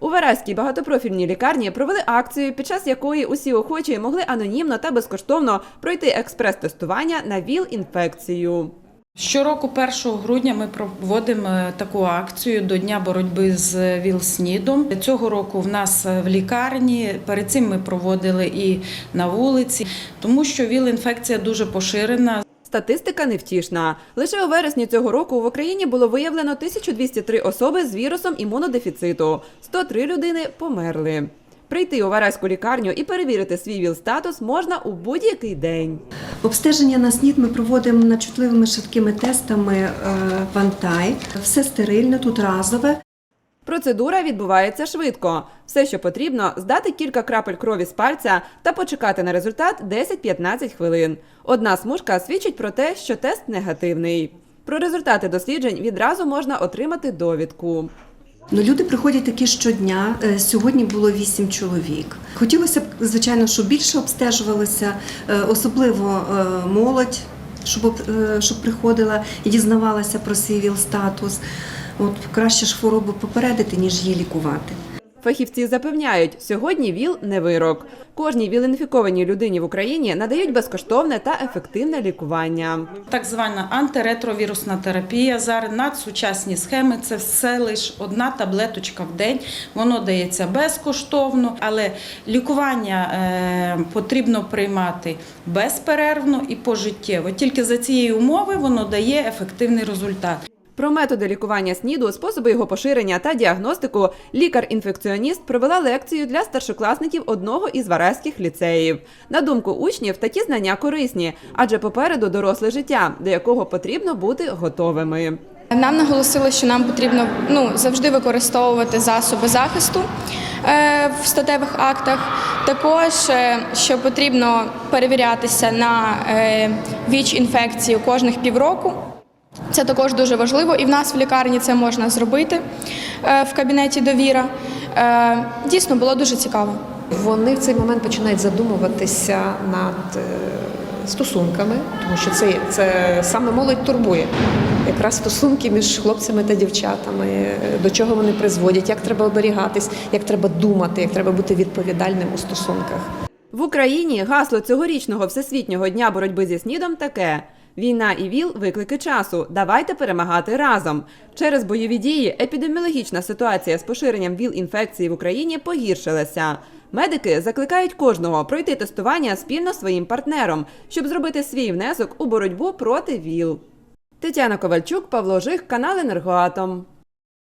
У Вараській багатопрофільній лікарні провели акцію, під час якої усі охочі могли анонімно та безкоштовно пройти експрес-тестування на ВІЛ-інфекцію. Щороку, 1 грудня, ми проводимо е, таку акцію до Дня боротьби з ВІЛ-СНІДом. Цього року в нас е, в лікарні, перед цим ми проводили і на вулиці, тому що ВІЛ-інфекція дуже поширена. Статистика невтішна. Лише у вересні цього року в Україні було виявлено 1203 особи з вірусом імунодефіциту. 103 людини померли. Прийти у Вараську лікарню і перевірити свій ВІЛ-статус можна у будь-який день. Обстеження на СНІД ми проводимо над чутливими швидкими тестами е, Вантай. Все стерильно, тут разове. Процедура відбувається швидко. Все, що потрібно, здати кілька крапель крові з пальця та почекати на результат 10-15 хвилин. Одна смужка свідчить про те, що тест негативний. Про результати досліджень відразу можна отримати довідку. Ну, люди приходять такі щодня. Е, Сьогодні було вісім чоловік. Хотілося б, звичайно, щоб більше обстежувалося, е, особливо е, молодь, щоб, об- щоб приходила і дізнавалася про свій ВІЛ-статус. От краще ж хворобу попередити, ніж її лікувати. Фахівці запевняють, сьогодні ВІЛ не вирок. Кожній ВІЛ-інфікованій людині в Україні надають безкоштовне та ефективне лікування. Так звана антиретровірусна терапія. Зараз надсучасні схеми це все лише одна таблеточка в день. Воно дається безкоштовно, але лікування е, потрібно приймати безперервно і пожиттєво. Тільки за цієї умови воно дає ефективний результат. Про методи лікування СНІДу, способи його поширення та діагностику лікар-інфекціоніст провела лекцію для старшокласників одного із вараських ліцеїв. На думку учнів, такі знання корисні, адже попереду доросле життя, до якого потрібно бути готовими. Нам наголосили, що нам потрібно ну, завжди використовувати засоби захисту е, в статевих актах. Також е, що потрібно перевірятися на е, ВІЧ-інфекцію кожних півроку. Це також дуже важливо, і в нас в лікарні це можна зробити е, в кабінеті довіра. Е, дійсно було дуже цікаво. Вони в цей момент починають задумуватися над е, стосунками, тому що це, це саме молодь турбує. Якраз стосунки між хлопцями та дівчатами, до чого вони призводять, як треба оберігатись, як треба думати, як треба бути відповідальним у стосунках. В Україні гасло цьогорічного всесвітнього дня боротьби зі СНІДом таке. Війна і ВІЛ – виклики часу. Давайте перемагати разом. Через бойові дії епідеміологічна ситуація з поширенням ВІЛ-інфекції в Україні погіршилася. Медики закликають кожного пройти тестування спільно своїм партнером, щоб зробити свій внесок у боротьбу проти ВІЛ. Тетяна Ковальчук, Павло Жих, канал Енергоатом.